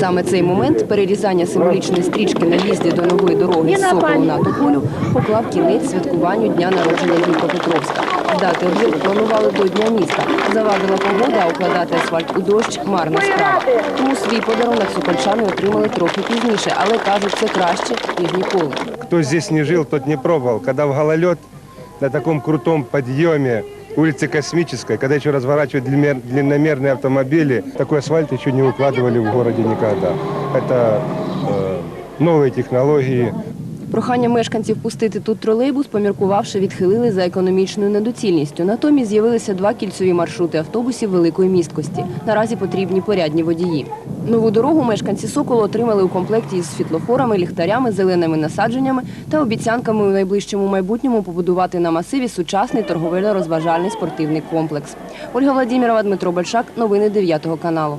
Саме цей момент перерізання символічної стрічки на в'їзді до нової дороги з Соколу на Тополю поклав кінець святкуванню дня народження Дніпропетровська. Здати об'єкт планували до Дня міста. Завадила погода, а укладати асфальт у дощ – марна справа. Тому свій подарунок сокольчани отримали трохи пізніше, але кажуть, це краще, ніж ніколи. Кто здесь не жил, тот не пробовал. Когда в гололед на таком крутом подъеме улицы Космической, когда еще разворачивают длинномер- длинномерные автомобили, такой асфальт еще не укладывали в городе никогда. Это э, новые технологии, Прохання мешканців пустити тут тролейбус, поміркувавши, відхилили за економічною недоцільністю. Натомість з'явилися два кільцеві маршрути автобусів великої місткості. Наразі потрібні порядні водії. Нову дорогу мешканці Соколу отримали у комплекті із світлофорами, ліхтарями, зеленими насадженнями та обіцянками у найближчому майбутньому побудувати на масиві сучасний торговельно-розважальний спортивний комплекс. Ольга Владімірова, Дмитро Большак. Новини 9 каналу.